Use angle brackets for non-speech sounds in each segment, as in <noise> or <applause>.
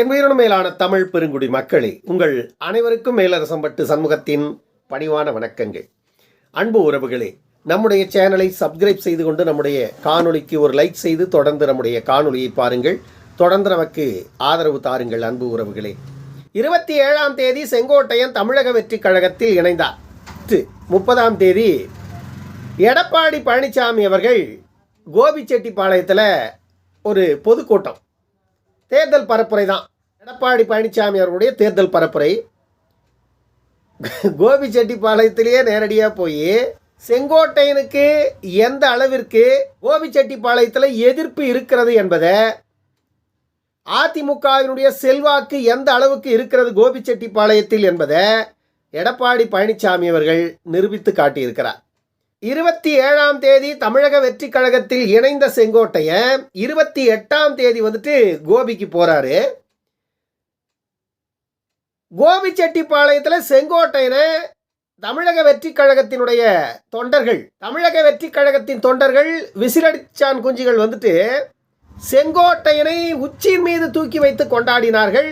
என் உயிரினும் மேலான தமிழ் பெருங்குடி மக்களே உங்கள் அனைவருக்கும் மேலரசம்பட்டு சண்முகத்தின் பணிவான வணக்கங்கள். அன்பு உறவுகளே நம்முடைய சேனலை சப்ஸ்கிரைப் செய்து கொண்டு நம்முடைய காணொலிக்கு ஒரு லைக் செய்து தொடர்ந்து நம்முடைய காணொலியை பாருங்கள். தொடர்ந்து நமக்கு ஆதரவு தாருங்கள் அன்பு உறவுகளே. இருபத்தி ஏழாம் தேதி செங்கோட்டையன் தமிழக வெற்றிக் கழகத்தில் இணைந்தார். முப்பதாம் தேதி எடப்பாடி பழனிசாமி அவர்கள் கோபிச்செட்டிப்பாளையத்தில் ஒரு பொதுக்கூட்டம். தேர்தல் பரப்புரை தான் எடப்பாடி பழனிசாமி அவர்களுடைய தேர்தல் பரப்புரை. கோபிச்செட்டிப்பாளையத்திலேயே நேரடியாக போய் செங்கோட்டையனுக்கு எந்த அளவிற்கு கோபிச்செட்டிப்பாளையத்தில் எதிர்ப்பு இருக்கிறது என்பதை அதிமுகவினுடைய செல்வாக்கு எந்த அளவுக்கு இருக்கிறது கோபிச்செட்டிப்பாளையத்தில் என்பதை எடப்பாடி பழனிசாமி அவர்கள் நிரூபித்து காட்டியிருக்கிறார். இருபத்தி ஏழாம் தேதி தமிழக வெற்றி கழகத்தில் இணைந்த செங்கோட்டையன் இருபத்தி எட்டாம் தேதி வந்துட்டு கோபிக்கு போறாரு. கோபிச்செட்டிப்பாளையத்தில் செங்கோட்டையனை தமிழக வெற்றி கழகத்தினுடைய தொண்டர்கள் தமிழக வெற்றி கழகத்தின் தொண்டர்கள் விசிலடிச்சான் குஞ்சுகள் வந்துட்டு செங்கோட்டையனை உச்சியின் மீது தூக்கி வைத்து கொண்டாடினார்கள்.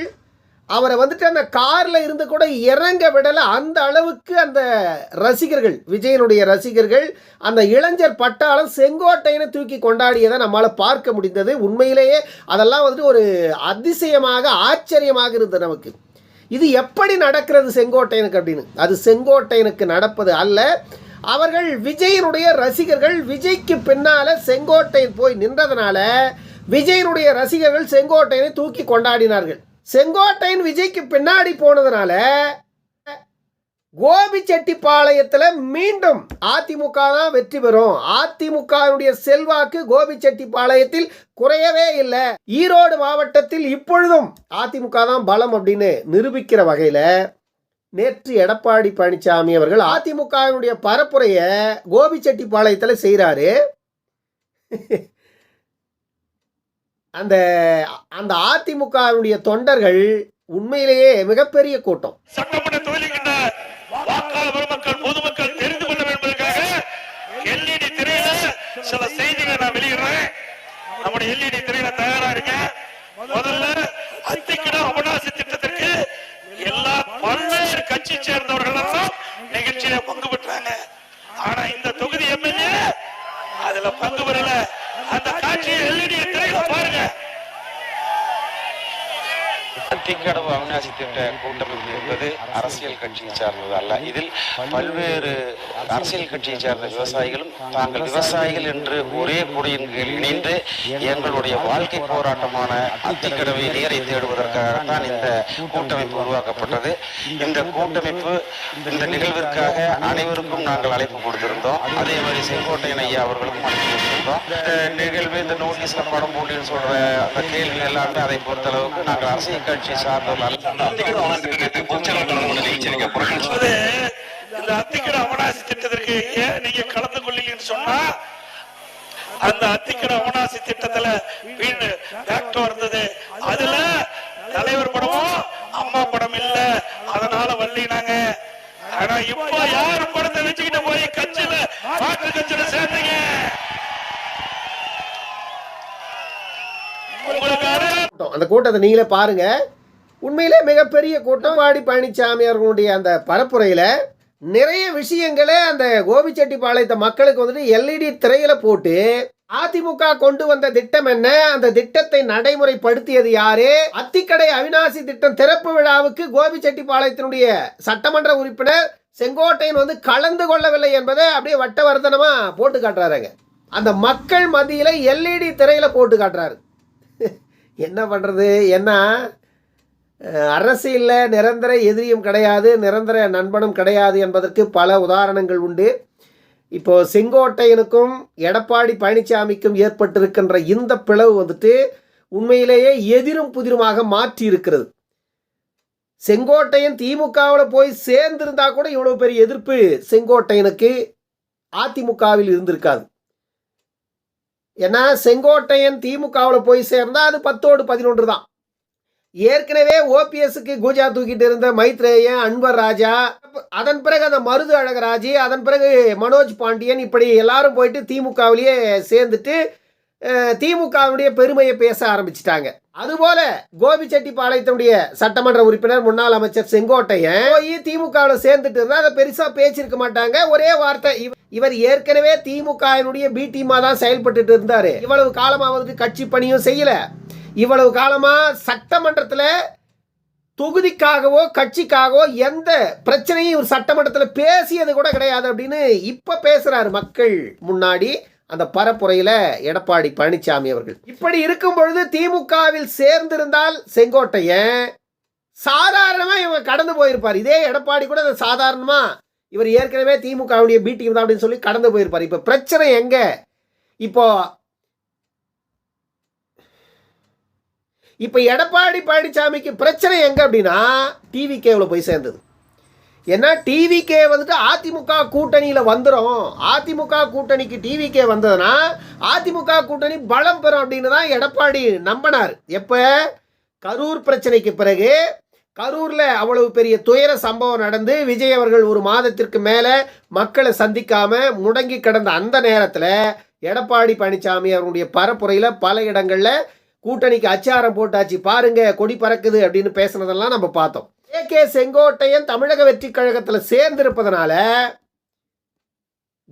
அவரை வந்துட்டு அந்த காரில் இருந்து கூட இறங்க விடலை. அந்த அளவுக்கு அந்த ரசிகர்கள் விஜயனுடைய ரசிகர்கள் அந்த இளைஞர் பட்டாளம் செங்கோட்டையனை தூக்கி கொண்டாடியதை நம்மால் பார்க்க முடிந்தது. உண்மையிலேயே அதெல்லாம் வந்துட்டு ஒரு அதிசயமாக ஆச்சரியமாக இருந்தது நமக்கு. இது எப்படி நடக்கிறது செங்கோட்டையனுக்கு அப்படின்னு? அது செங்கோட்டையனுக்கு நடப்பது அல்ல. அவர்கள் விஜயனுடைய ரசிகர்கள் விஜய்க்கு பின்னால செங்கோட்டையன் போய் நின்றதுனால விஜயனுடைய ரசிகர்கள் செங்கோட்டையனை தூக்கி கொண்டாடினார்கள். செங்கோட்டையன் விஜய்க்கு பின்னாடி போனதுனால கோபிச்செட்டிப்பாளையத்தில் மீண்டும் அதிமுக தான் வெற்றி பெறும். அதிமுகவுடைய செல்வாக்கு கோபிச்செட்டிப்பாளையத்தில் குறையவே இல்லை. ஈரோடு மாவட்டத்தில் இப்பொழுதும் அதிமுக தான் பலம் அப்படின்னு நிரூபிக்கிற வகையில் நேற்று எடப்பாடி பழனிசாமி அவர்கள் அதிமுகவினுடைய பரப்புரையை கோபிச்செட்டிப்பாளையத்தில் செய்கிறாரு அந்த அந்த அதிமுகவினுடைய தொண்டர்கள் உண்மையிலேயே மிகப்பெரிய கூட்டம். எல்இடி திரையில தயாரா இருக்க முதல்ல அத்திக்கிடம் அவனாசி திட்டத்திற்கு எல்லா பல்வேறு கட்சி சேர்ந்தவர்கள் எல்லாம் நிகழ்ச்சியில பங்கு பெற்றாங்க ஆனா இந்த தொகுதி எம்எல்ஏ அதுல பங்கு பெறல அந்த காட்சியை எல்இடி திரையில பாருங்க அத்திக்கடவு அவிநாசி திட்ட கூட்டமைப்பு என்பது அரசியல் கட்சியை சார்ந்தது அல்ல. இதில் பல்வேறு அரசியல் கட்சியை சார்ந்த விவசாயிகளும் தாங்கள் விவசாயிகள் என்று ஒரே கொடியின் கீழ் இணைந்து எங்களுடைய வாழ்க்கை போராட்டமான அத்திக்கடவை நீரை தேடுவதற்காகத்தான் இந்த கூட்டமைப்பு உருவாக்கப்பட்டது. இந்த கூட்டமைப்பு இந்த நிகழ்விற்காக அனைவருக்கும் நாங்கள் அழைப்பு கொடுத்திருந்தோம். அதே மாதிரி செங்கோட்டையன் ஐயா அவர்களுக்கும் அழைப்பு கொடுத்திருந்தோம். இந்த நிகழ்வு இந்த நோட்டீஸ்ல படம் போட்டின்னு சொல்ற அந்த கேள்வி எல்லாம் அதை பொறுத்தளவுக்கு நாங்கள் அரசியல் கட்சி சார்ந்தவர்கள் இந்த அத்திக்கட அவனாசி திட்டத்திற்கு நீங்க கலந்து கொள்ளலன்னு சொன்னா அந்த அத்திக்கட அவனாசி திட்டத்துல வீண் டாக்டர் இருந்தது. அதுல தலைவர் படமும் அம்மா படம் இல்ல. அதனால வள்ளினாங்க. ஆனா இப்போ யாரு படத்தை வச்சுக்கிட்டு போய் கட்சியில மாற்று கட்சியில சேர்ந்தீங்க உங்களுக்கான அந்த கூட்டத்தை நீங்களே பாருங்க. உண்மையிலே மிகப்பெரிய கூட்டம் வாடி பழனிசாமி அவர்களுடைய அந்த பரப்புரையில் நிறைய விஷயங்களை அந்த கோபிச்செட்டிப்பாளையத்தை மக்களுக்கு வந்துட்டு எல்இடி திரையில போட்டு அதிமுக கொண்டு வந்த திட்டம் என்ன? அந்த திட்டத்தை நடைமுறைப்படுத்தியது யாரு? அத்திக்கடை அவிநாசி திட்டம் திறப்பு விழாவுக்கு கோபிச்செட்டிப்பாளையத்தினுடைய சட்டமன்ற உறுப்பினர் செங்கோட்டையன் வந்து கலந்து கொள்ளவில்லை என்பதை அப்படியே வட்டவர்த்தனமா போட்டு காட்டுறாருங்க. அந்த மக்கள் மத்தியில எல்இடி திரையில போட்டு காட்டுறாரு. <laughs> என்ன பண்ணுறது ஏன்னா அரசியலில் நிரந்தர எதிரியும் கிடையாது நிரந்தர நண்பனும் கிடையாது என்பதற்கு பல உதாரணங்கள் உண்டு. இப்போது செங்கோட்டையனுக்கும் எடப்பாடி பழனிசாமிக்கும் ஏற்பட்டிருக்கின்ற இந்த பிளவு வந்துட்டு உண்மையிலேயே எதிரும் புதிருமாக மாற்றி இருக்கிறது செங்கோட்டையன் திமுகவில் போய் சேர்ந்திருந்தா கூட இவ்வளோ பெரிய எதிர்ப்பு செங்கோட்டையனுக்கு அதிமுகவில் இருந்திருக்காது. ஏன்னா செங்கோட்டையன் திமுகவில் போய் சேர்ந்தா அது பத்தோடு பதினொன்று தான். ஏற்கனவே ஓபிஎஸ்க்கு கூஜா தூக்கிட்டு இருந்த மைத்ரேயன் அன்வர் ராஜா அதன் பிறகு அந்த மருது அழகராஜ் அதன் பிறகு மனோஜ் பாண்டியன் இப்படி எல்லாரும் போயிட்டு திமுகவிலேயே சேர்ந்துட்டு திமுகவுடைய பெருமையை பேச ஆரம்பிச்சிட்டாங்க. அதுபோல கோபிச்செட்டிப்பாளையத்தினுடைய சட்டமன்ற உறுப்பினர் முன்னாள் அமைச்சர் செங்கோட்டையன் போய் திமுகவில் சேர்ந்துட்டு இருந்தா அதை பெருசா பேச்சிருக்க மாட்டாங்க. ஒரே வார்த்தை இவர் ஏற்கனவே திமுகவினுடைய பி டீமா தான் செயல்பட்டுட்டு இருந்தாரு. இவ்வளவு காலமா வந்துட்டு கட்சி பணியும் செய்யல. இவ்வளவு காலமாக சட்டமன்றத்தில் தொகுதிக்காகவோ கட்சிக்காகவோ எந்த பிரச்சனையும் இவர் சட்டமன்றத்தில் பேசியது கூட கிடையாது அப்படின்னு இப்போ பேசுகிறார் மக்கள் முன்னாடி அந்த பரப்புரையில் எடப்பாடி பழனிசாமி அவர்கள். இப்படி இருக்கும் பொழுது திமுகவில் சேர்ந்திருந்தால் செங்கோட்டையன் சாதாரணமாக இவங்க கடந்து போயிருப்பார். இதே எடப்பாடி கூட சாதாரணமாக இவர் ஏற்கனவே திமுகவுடைய பீட்டிங் தான் அப்படின்னு சொல்லி கடந்து போயிருப்பார். இப்போ பிரச்சனை எங்கே? இப்போது இப்போ எடப்பாடி பழனிசாமிக்கு பிரச்சனை எங்கே அப்படின்னா டிவி கேவில் போய் சேர்ந்தது. ஏன்னா டிவிகே வந்துட்டு அதிமுக கூட்டணியில் வந்துடும் அதிமுக கூட்டணிக்கு டிவிகே வந்ததுன்னா அதிமுக கூட்டணி பலம் பெறும் அப்படின்னு தான் எடப்பாடி நம்பினார். எப்போ? கரூர் பிரச்சனைக்கு பிறகு கரூரில் அவ்வளவு பெரிய துயர சம்பவம் நடந்து விஜய் அவர்கள் ஒரு மாதத்திற்கு மேலே மக்களை சந்திக்காம முடங்கி கிடந்த அந்த நேரத்தில் எடப்பாடி பழனிசாமி அவருடைய பரப்புரையில் பல இடங்களில் கூட்டணிக்கு அச்சாரம் போட்டாச்சு பாருங்க கொடி பறக்குது அப்படின்னு பேசுனதெல்லாம் நம்ம பார்த்தோம். ஏ கே செங்கோட்டையன் தமிழக வெற்றி கழகத்தில் சேர்ந்திருப்பதனால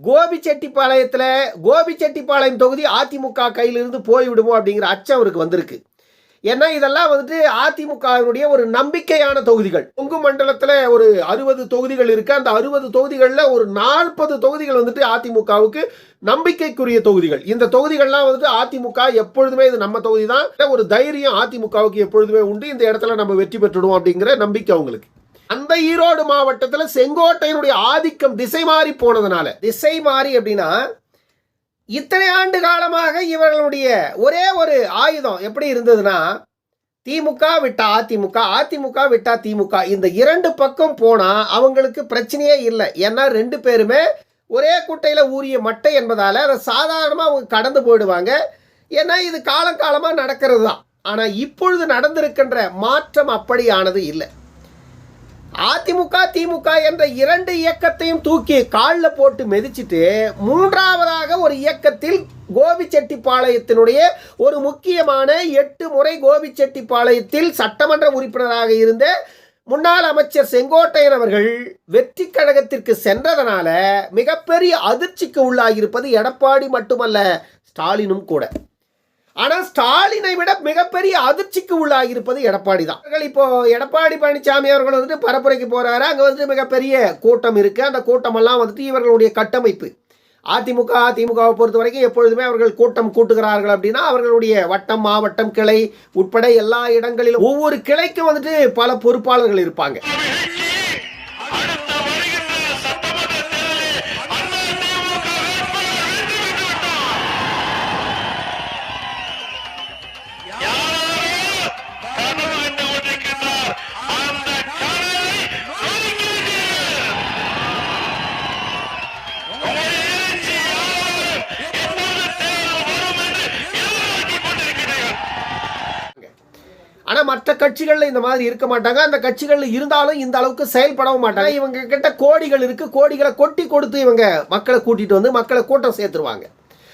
கோபிச்செட்டிப்பாளையத்தில் கோபிச்செட்டிப்பாளையம் தொகுதி அதிமுக கையிலிருந்து போய்விடுமோ அப்படிங்கிற அச்சம் அவருக்கு வந்திருக்கு. ஏன்னா இதெல்லாம் வந்துட்டு அதிமுகவினுடைய ஒரு நம்பிக்கையான தொகுதிகள். கொங்கு மண்டலத்தில் ஒரு அறுபது தொகுதிகள் இருக்கு. அந்த அறுபது தொகுதிகளில் ஒரு நாற்பது தொகுதிகள் வந்துட்டு அதிமுகவுக்கு நம்பிக்கைக்குரிய தொகுதிகள். இந்த தொகுதிகள்லாம் வந்துட்டு அதிமுக எப்பொழுதுமே இது நம்ம தொகுதி தான் ஒரு தைரியம் அதிமுகவுக்கு எப்பொழுதுமே உண்டு. இந்த இடத்துல நம்ம வெற்றி பெற்றுடுவோம் அப்படிங்கிற நம்பிக்கை அவங்களுக்கு. அந்த ஈரோடு மாவட்டத்தில் செங்கோட்டையினுடைய ஆதிக்கம் திசை மாறி போனதுனால திசை மாறி அப்படின்னா இத்தனை ஆண்டு காலமாக இவர்களுடைய ஒரே ஒரு ஆயுதம் எப்படி இருந்ததுன்னா திமுக விட்டா அதிமுக அதிமுக விட்டா திமுக. இந்த இரண்டு பக்கம் போனால் அவங்களுக்கு பிரச்சனையே இல்லை. ஏன்னா ரெண்டு பேருமே ஒரே குட்டையில் ஊறிய மட்டை என்பதால் அதை சாதாரணமாக அவங்க கடந்து போயிடுவாங்க. ஏன்னா இது காலங்காலமாக நடக்கிறது தான் ஆனால் இப்பொழுது நடந்திருக்கின்ற மாற்றம் அப்படியானது இல்லை. அதிமுக திமுக என்ற இரண்டு இயக்கத்தையும் தூக்கி காலில் போட்டு மிதிச்சிட்டு மூன்றாவதாக ஒரு இயக்கத்தில் கோபிச்செட்டிப்பாளையத்தினுடைய ஒரு முக்கியமான எட்டு முறை கோபிச்செட்டிப்பாளையத்தில் சட்டமன்ற உறுப்பினராக இருந்த முன்னாள் அமைச்சர் செங்கோட்டையன் அவர்கள் வெற்றி கழகத்திற்கு சென்றதனால மிகப்பெரிய அதிர்ச்சிக்கு உள்ளாகியிருப்பது எடப்பாடி மட்டுமல்ல ஸ்டாலினும் கூட. ஆனால் ஸ்டாலினை விட மிகப்பெரிய அதிர்ச்சிக்கு உள்ளாகியிருப்பது எடப்பாடி தான். அவர்கள் இப்போ எடப்பாடி பழனிசாமி அவர்கள் வந்துட்டு பரப்புரைக்கு போகிறாரு அங்கே வந்துட்டு மிகப்பெரிய கூட்டம் இருக்குது அந்த கூட்டமெல்லாம் வந்துட்டு இவர்களுடைய கட்டமைப்பு. அதிமுக அதிமுகவை பொறுத்த வரைக்கும் எப்பொழுதுமே அவர்கள் கூட்டம் கூட்டுகிறார்கள் அப்படின்னா அவர்களுடைய வட்டம் மாவட்டம் கிளை உட்பட எல்லா இடங்களிலும் ஒவ்வொரு கிளைக்கும் வந்துட்டு பல பொறுப்பாளர்கள் இருப்பாங்க. கட்சிகளில் இந்த மாதிரி இருக்க மாட்டாங்க. அந்த கட்சிகளில் இருந்தாலும் இந்த அளவுக்கு செயல்படவும் மாட்டாங்க. இவங்க கிட்ட கோடிகள் இருக்கு. கோடிகளை கொட்டி கொடுத்து இவங்க மக்களை கூட்டிட்டு வந்து மக்களை கூட்டம் சேர்த்துருவாங்க.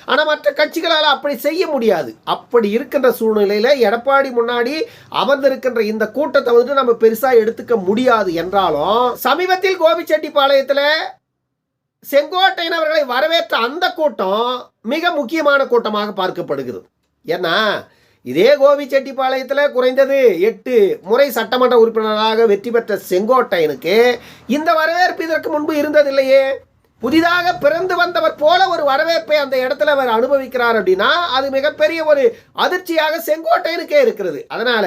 ஆனால் மற்ற கட்சிகளால் அப்படி செய்ய முடியாது. அப்படி இருக்கின்ற சூழ்நிலையில் எடப்பாடி முன்னாடி அமர்ந்திருக்கின்ற இந்த கூட்டத்தை வந்துட்டு நம்ம பெருசாக எடுத்துக்க முடியாது என்றாலும் சமீபத்தில் கோபிச்செட்டிப்பாளையத்தில் செங்கோட்டையன் அவர்களை வரவேற்ற அந்த கூட்டம் மிக முக்கியமான கூட்டமாக பார்க்கப்படுகிறது. ஏன்னா இதே கோபிச்செட்டிப்பாளையத்தில் குறைந்தது எட்டு முறை சட்டமன்ற உறுப்பினராக வெற்றி பெற்ற செங்கோட்டையனுக்கு இந்த வரவேற்பு இதற்கு முன்பு இருந்ததில்லையே. புதிதாக பிறந்து வந்தவர் போல ஒரு வரவேற்பை அந்த இடத்துல அவர் அனுபவிக்கிறார் அப்படின்னா அது மிகப்பெரிய ஒரு அதிர்ச்சியாக செங்கோட்டையனுக்கே இருக்கிறது. அதனால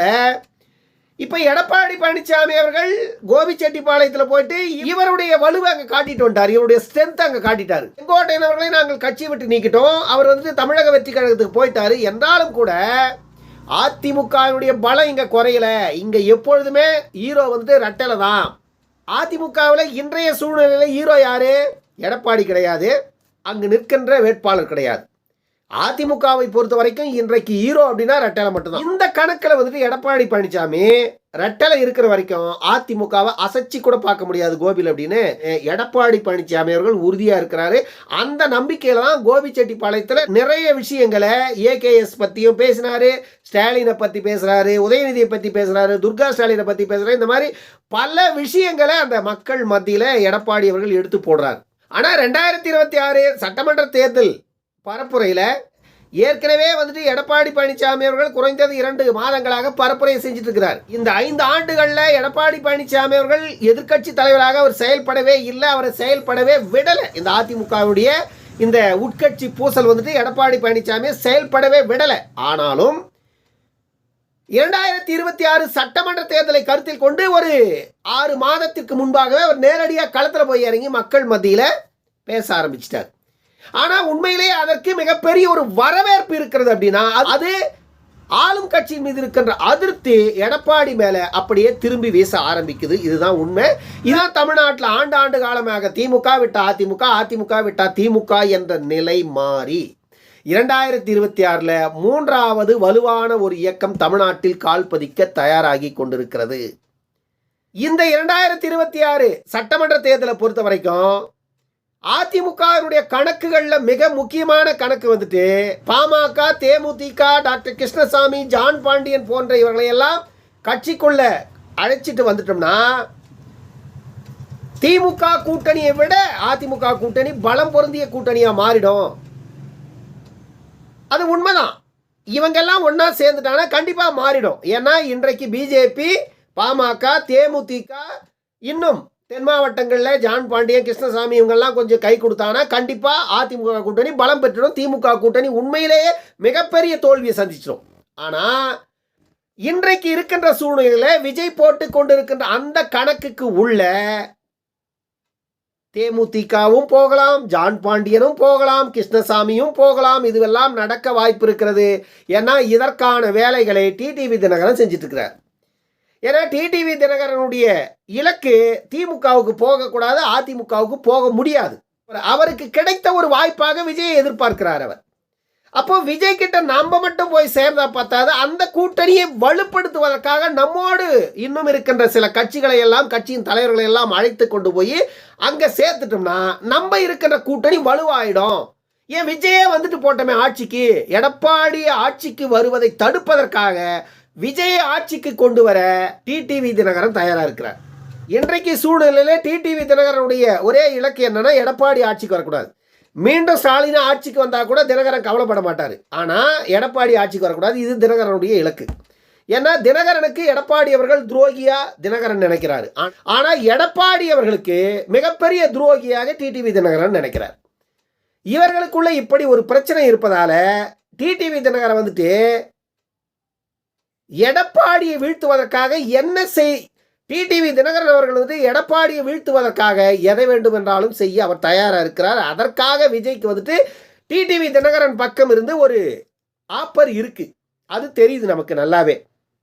இப்ப எடப்பாடி பழனிசாமி அவர்கள் கோபிச்செட்டிப்பாளையத்தில் போயிட்டு இவருடைய வலுவை அங்க காட்டிட்டு வந்துட்டார். இவருடைய ஸ்ட்ரென்த் அங்க காட்டிட்டார். செங்கோட்டையன் அவர்களை நாங்கள் கட்சி விட்டு நீக்கிட்டோம். அவர் வந்து தமிழக வெற்றி கழகத்துக்கு போயிட்டாரு. என்றாலும் கூட அதிமுகவினுடைய பலம் இங்க குறையல. இங்க எப்பொழுதுமே ஹீரோ வந்து ரெட்டலை தான். அதிமுகவில் இன்றைய சூழ்நிலையில் ஹீரோ யாரு? எடப்பாடி கிடையாது. அங்கு நிற்கின்ற வேட்பாளர் கிடையாது. அதிமுகவை பொறுத்த வரைக்கும் இன்றைக்கு ஹீரோ அப்படின்னா ரெட்டலை மட்டும்தான். இந்த கணக்கில் வந்துட்டு எடப்பாடி பழனிசாமி ரெட்டலை இருக்கிற வரைக்கும் அதிமுகவை அசைச்சி கூட பார்க்க முடியாது கோபியில் அப்படின்னு எடப்பாடி பழனிசாமி அவர்கள் உறுதியாக இருக்கிறாரு. அந்த நம்பிக்கையில தான் கோபிச்செட்டிப்பாளையத்தில் நிறைய விஷயங்களை ஏகேஎஸ் பற்றியும் பேசினாரு ஸ்டாலினை பற்றி பேசுகிறாரு உதயநிதியை பற்றி பேசுகிறாரு துர்கா ஸ்டாலினை பற்றி பேசுகிறாரு இந்த மாதிரி பல விஷயங்களை அந்த மக்கள் மத்தியில் எடப்பாடி அவர்கள் எடுத்து போடுறார். ஆனால் ரெண்டாயிரத்தி இருபத்தி ஆறு சட்டமன்ற தேர்தல் பரப்புரையில் ஏற்கனவே வந்துட்டு எடப்பாடி பழனிசாமி அவர்கள் குறைந்தது இரண்டு மாதங்களாக பரப்புரை செஞ்சுட்டு இருக்கிறார் இந்த ஐந்து ஆண்டுகளில் எடப்பாடி பழனிசாமி அவர்கள் எதிர்க்கட்சி தலைவராக அவர் செயல்படவே இல்லை அவரை செயல்படவே விடலை. இந்த அதிமுகவுடைய இந்த உட்கட்சி பூசல் வந்துட்டு எடப்பாடி பழனிசாமியை செயல்படவே விடலை. ஆனாலும் இரண்டாயிரத்தி இருபத்தி ஆறு சட்டமன்ற தேர்தலை கருத்தில் கொண்டு ஒரு ஆறு மாதத்திற்கு முன்பாகவே அவர் நேரடியாக களத்தில் போய் இறங்கி மக்கள் மத்தியில் பேச ஆரம்பிச்சிட்டார். ஆனால் உண்மையிலேயே அதற்கு மிகப்பெரிய ஒரு வரவேற்பு இருக்கிறது அப்படின்னா அது- ஆளும் கட்சியின் மீது இருக்கின்ற அதிருப்தி எடப்பாடி மேலே அப்படியே திரும்பி வீச ஆரம்பிக்குது. இதுதான் உண்மை. இதுதான் தமிழ்நாட்டில் ஆண்டு ஆண்டு காலமாக திமுக விட்டா அதிமுக அதிமுக விட்டா திமுக என்ற நிலை மாறி. இரண்டாயிரத்தி இருபத்தி ஆறில் மூன்றாவது வலுவான ஒரு இயக்கம் தமிழ்நாட்டில் கால் பதிக்க தயாராகி கொண்டிருக்கிறது. இந்த இரண்டாயிரத்தி இருபத்தி ஆறு சட்டமன்ற தேர்தலை பொறுத்த வரைக்கும் அதிமுகவினுடைய கணக்குகளில் மிக முக்கியமான கணக்கு வந்துட்டு பாமக தேமுதிக டாக்டர் கிருஷ்ணசாமி ஜான் பாண்டியன் போன்ற இவர்களை எல்லாம் கட்சிக்குள்ள அழைச்சிட்டு வந்துட்டோம்னா திமுக கூட்டணியை விட அதிமுக கூட்டணி பலம் பொருந்திய கூட்டணியா மாறிடும். அது உண்மைதான். இவங்கெல்லாம் ஒன்றா சேர்ந்துட்டாங்கன்னா கண்டிப்பாக மாறிடும். ஏன்னா இன்றைக்கு பிஜேபி பாமக தேமுதிக இன்னும் தென் மாவட்டங்களில் ஜான் பாண்டியன் கிருஷ்ணசாமி இவங்கெல்லாம் கொஞ்சம் கை கொடுத்தாங்கன்னா கண்டிப்பாக அதிமுக கூட்டணி பலம் பெற்றுடும். திமுக கூட்டணி உண்மையிலேயே மிகப்பெரிய தோல்வியை சந்திச்சிடும். ஆனால் இன்றைக்கு இருக்கின்ற சூழ்நிலையில் விஜய் போட்டு கொண்டு இருக்கின்ற அந்த கணக்குக்கு உள்ள தேமுதிகவும் போகலாம் ஜான் பாண்டியனும் போகலாம் கிருஷ்ணசாமியும் போகலாம். இதுவெல்லாம் நடக்க வாய்ப்பு இருக்கிறது. ஏன்னா இதற்கான வேலைகளை டிடிவி தினகரன் செஞ்சுட்டு இருக்கிறார். ஏன்னா டிடிவி தினகரனுடைய இலக்கு திமுகவுக்கு போகக்கூடாது அதிமுகவுக்கு போக முடியாது. அவருக்கு கிடைத்த ஒரு வாய்ப்பாக விஜயை எதிர்பார்க்கிறார் அவர். அப்போ விஜய் கிட்ட நம்ம மட்டும் போய் சேர்ந்தா பார்த்தாது அந்த கூட்டணியை வலுப்படுத்துவதற்காக நம்மோடு இன்னும் இருக்கின்ற சில கட்சிகளை எல்லாம் கட்சியின் தலைவர்களை எல்லாம் அழைத்து கொண்டு போய் அங்க சேர்த்துட்டோம்னா நம்ம இருக்கின்ற கூட்டணி வலுவாயிடும். ஏன் விஜயே வந்துட்டு போட்டோமே ஆட்சிக்கு எடப்பாடி ஆட்சிக்கு வருவதை தடுப்பதற்காக விஜயை ஆட்சிக்கு கொண்டு வர டிடிவி தினகரன் தயாரா இருக்கிறார். இன்றைக்கு சூழ்நிலையில டிடிவி தினகரனுடைய ஒரே இலக்கு என்னன்னா எடப்பாடி ஆட்சிக்கு வரக்கூடாது. மீண்டும் ஸ்டாலின் ஆட்சிக்கு வந்தா கூட தினகரன் கவலைப்பட மாட்டார். ஆனால் எடப்பாடி ஆட்சிக்கு வரக்கூடாது. இது தினகரனுடைய இலக்கு. ஏன்னா தினகரனுக்கு எடப்பாடி அவர்கள் துரோகியா தினகரன் நினைக்கிறாரு. ஆனால் எடப்பாடி அவர்களுக்கு மிகப்பெரிய துரோகியாக டிடிவி தினகரன் நினைக்கிறார். இவர்களுக்குள்ள இப்படி ஒரு பிரச்சனை இருப்பதால டிடிவி தினகரன் வந்துட்டு எடப்பாடியை வீழ்த்துவதற்காக என்ன செய் டிடிவி தினகரன் அவர்கள் வந்து எடப்பாடியை வீழ்த்துவதற்காக எதை வேண்டும் என்றாலும் செய்ய அவர் தயாராக இருக்கிறார். அதற்காக விஜய்க்கு வந்துட்டு டிடிவி தினகரன் பக்கம் இருந்து ஒரு ஆப்பர் இருக்கு. அது தெரியுது நமக்கு நல்லாவே.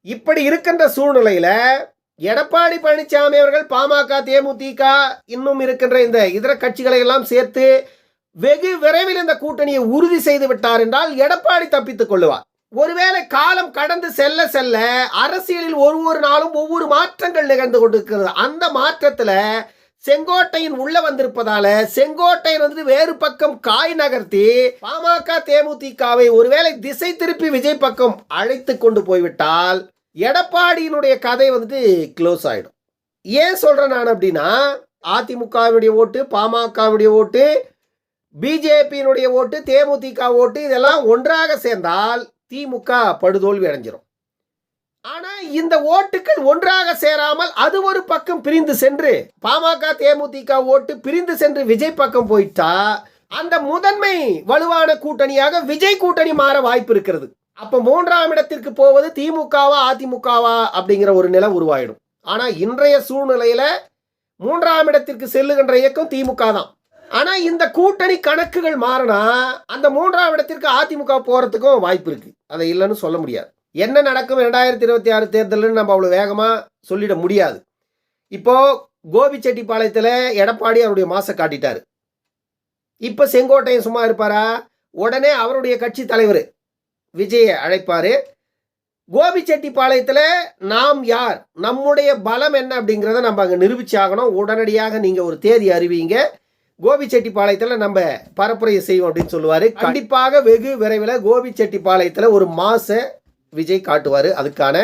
இப்படி இருக்கின்ற சூழ்நிலையில் எடப்பாடி பழனிசாமி அவர்கள் பாமக தேமுதிக இன்னும் இருக்கின்ற இந்த இதர கட்சிகளை எல்லாம் சேர்த்து வெகு விரைவில் இந்த கூட்டணியை உறுதி செய்து விட்டார் என்றால் எடப்பாடி தப்பித்துக் கொள்ளுவார். ஒருவேளை காலம் கடந்து செல்ல செல்ல அரசியலில் ஒரு ஒரு நாளும் ஒவ்வொரு மாற்றங்கள் நிகழ்ந்து கொண்டிருக்கிறது. அந்த மாற்றத்தில் செங்கோட்டையின் உள்ள வந்திருப்பதால செங்கோட்டையன் வந்து வேறு பக்கம் காய் நகர்த்தி பாமக தேமுதிகவை ஒருவேளை திசை திருப்பி விஜய் பக்கம் அழைத்து கொண்டு போய்விட்டால் எடப்பாடியினுடைய கதை வந்துட்டு க்ளோஸ் ஆயிடும். ஏன் சொல்றேன் நான் அப்படின்னா அதிமுகவுடைய ஓட்டு பாமகவுடைய ஓட்டு பிஜேபியினுடைய ஓட்டு தேமுதிக ஓட்டு இதெல்லாம் ஒன்றாக சேர்ந்தால் திமுக படுதோல்வி அடைஞ்சிரும். ஆனா இந்த ஓட்டுகள் ஒன்றாக சேராமல் அது ஒரு பக்கம் பிரிந்து சென்று பாமக தேமுதிக ஓட்டு பிரிந்து சென்று விஜய் பக்கம் போயிட்டா அந்த முதன்மை வலுவான கூட்டணியாக விஜய் கூட்டணி மாற வாய்ப்பு இருக்கிறது. அப்ப மூன்றாம் இடத்திற்கு போவது திமுகவா அதிமுகவா அப்படிங்கிற ஒரு நிலை உருவாயிடும். ஆனா இன்றைய சூழ்நிலையில மூன்றாம் இடத்திற்கு செல்லுகின்ற இயக்கம் திமுக தான் ஆனா இந்த கூட்டணி கணக்குகள் மாறினா அந்த மூன்றாம் இடத்திற்கு அதிமுக போறதுக்கும் வாய்ப்பு இருக்கு. அதை இல்லைன்னு சொல்ல முடியாது. என்ன நடக்கும் ரெண்டாயிரத்தி இருபத்தி ஆறு தேர்தல்னு நம்ம அவ்வளோ வேகமாக சொல்லிட முடியாது. இப்போ கோபிச்செட்டிப்பாளையத்தில் எடப்பாடி அவருடைய மாசை காட்டிட்டாரு. இப்போ செங்கோட்டையன் சும்மா இருப்பாரா? உடனே அவருடைய கட்சி தலைவர் விஜயை அழைப்பாரு. கோபிச்செட்டிப்பாளையத்தில் நாம் யார்? நம்முடைய பலம் என்ன அப்படிங்கிறத நம்ம அங்கே நிரூபிச்சாகணும். உடனடியாக நீங்கள் ஒரு தேதி அறிவிங்க. கோபிச்செட்டிப்பாளையத்தில் நம்ம பரப்புரையை செய்வோம் அப்படின்னு சொல்லுவார். கண்டிப்பாக வெகு விரைவில் கோபிச்செட்டிப்பாளையத்தில் ஒரு மாச விஜய் காட்டுவார். அதுக்கான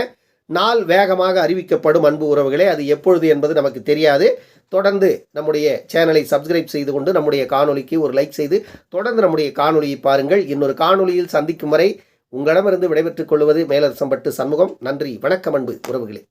நாள் வேகமாக அறிவிக்கப்படும் அன்பு உறவுகளே அது எப்பொழுது என்பது நமக்கு தெரியாது. தொடர்ந்து நம்முடைய சேனலை சப்ஸ்கிரைப் செய்து கொண்டு நம்முடைய காணொளிக்கு ஒரு லைக் செய்து தொடர்ந்து நம்முடைய காணொளியை பாருங்கள். இன்னொரு காணொளியில் சந்திக்கும் வரை உங்களிடமிருந்து விடைபெற்றுக் கொள்வது மேலரசம்பட்டு சண்முகம். நன்றி வணக்கம் அன்பு உறவுகளே.